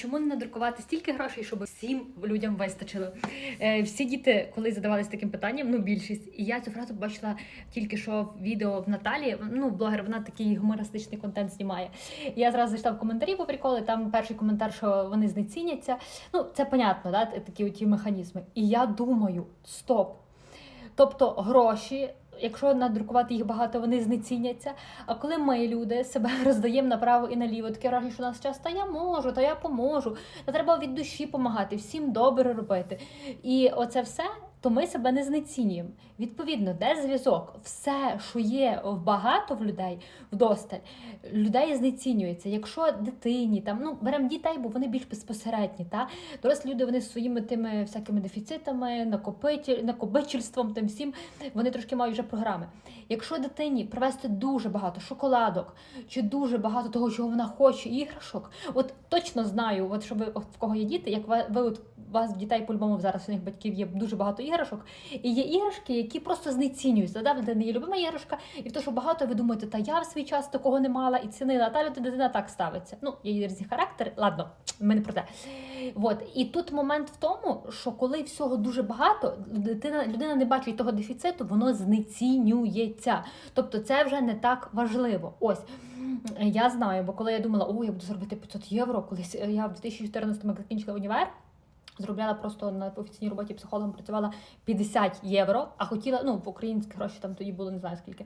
чому не надрукувати стільки грошей, щоб всім людям вистачило? Е, всі діти, коли задавалися таким питанням, ну більшість, і я цю фразу побачила тільки що в відео в Наталі. Ну, блогер, вона такий гумористичний контент знімає. Я зразу зайшла в коментарі по приколи. Там перший коментар, що вони знеціняться. Ну, це понятно, да, такі оті механізми. І я думаю, стоп. Тобто гроші, якщо надрукувати їх багато, вони знеціняться. А коли ми, люди, себе роздаємо направо і наліво, таке враження, що у нас час, та я можу, та я поможу, та треба від душі допомагати, всім добре робити. І оце все, то ми себе не знецінюємо. Відповідно, де зв'язок? Все, що є багато в людей, вдосталь, людей знецінюється. Якщо дитині, там, ну, беремо дітей, бо вони більш безпосередні, та? дорослі люди вони своїми тими всякими дефіцитами, накопитель, накопичельством, тим всім, вони трошки мають вже програми. Якщо дитині привезти дуже багато шоколадок чи дуже багато того, чого вона хоче, іграшок, от точно знаю, от що ви от в кого є діти, як ви, от вас в дітей по-любому зараз у них батьків є дуже багато і є іграшки, які просто знецінюються. Да? В дитини є любима іграшка, і в те, що багато ви думаєте, та я в свій час такого не мала і цінила, та люд- дитина так ставиться. Ну, є різні характери, ладно, ми не про те. От. І тут момент в тому, що коли всього дуже багато, дитина, людина не бачить того дефіциту, воно знецінюється. Тобто це вже не так важливо. Ось. Я знаю, бо коли я думала, о, я буду заробити 500 євро, колись е, я в 2014 як закінчила універ, зробляла просто на офіційній роботі психологом, працювала 50 євро, а хотіла, ну, в українські гроші там тоді було не знаю скільки.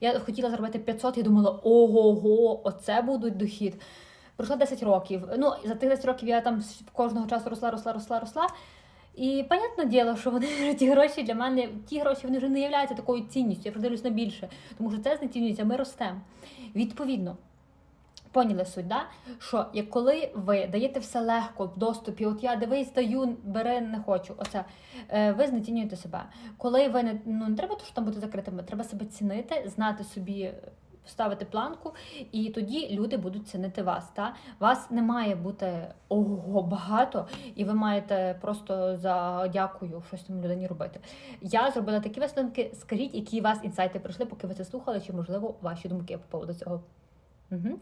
Я хотіла заробити 500 і думала, ого, оце будуть дохід. Пройшло 10 років. Ну, за тих 10 років я там кожного часу росла, росла, росла, росла. І понятне діло, що вони вже ті гроші для мене, ті гроші вони вже не являються такою цінністю. Я вже дивлюсь на більше, тому що це знецінюється, ми ростемо. Відповідно, поняли суть, да? що як коли ви даєте все легко в доступі, от я дивись, даю, бери, не хочу. Оце е, ви знецінюєте себе. Коли ви не ну не треба що там бути закритими, треба себе цінити, знати собі. Ставити планку, і тоді люди будуть цінити вас. Та вас не має бути ого багато, і ви маєте просто за дякую щось там людині робити. Я зробила такі висновки. Скажіть, які у вас інсайти прийшли, поки ви це слухали, чи можливо ваші думки по поводу цього. Угу.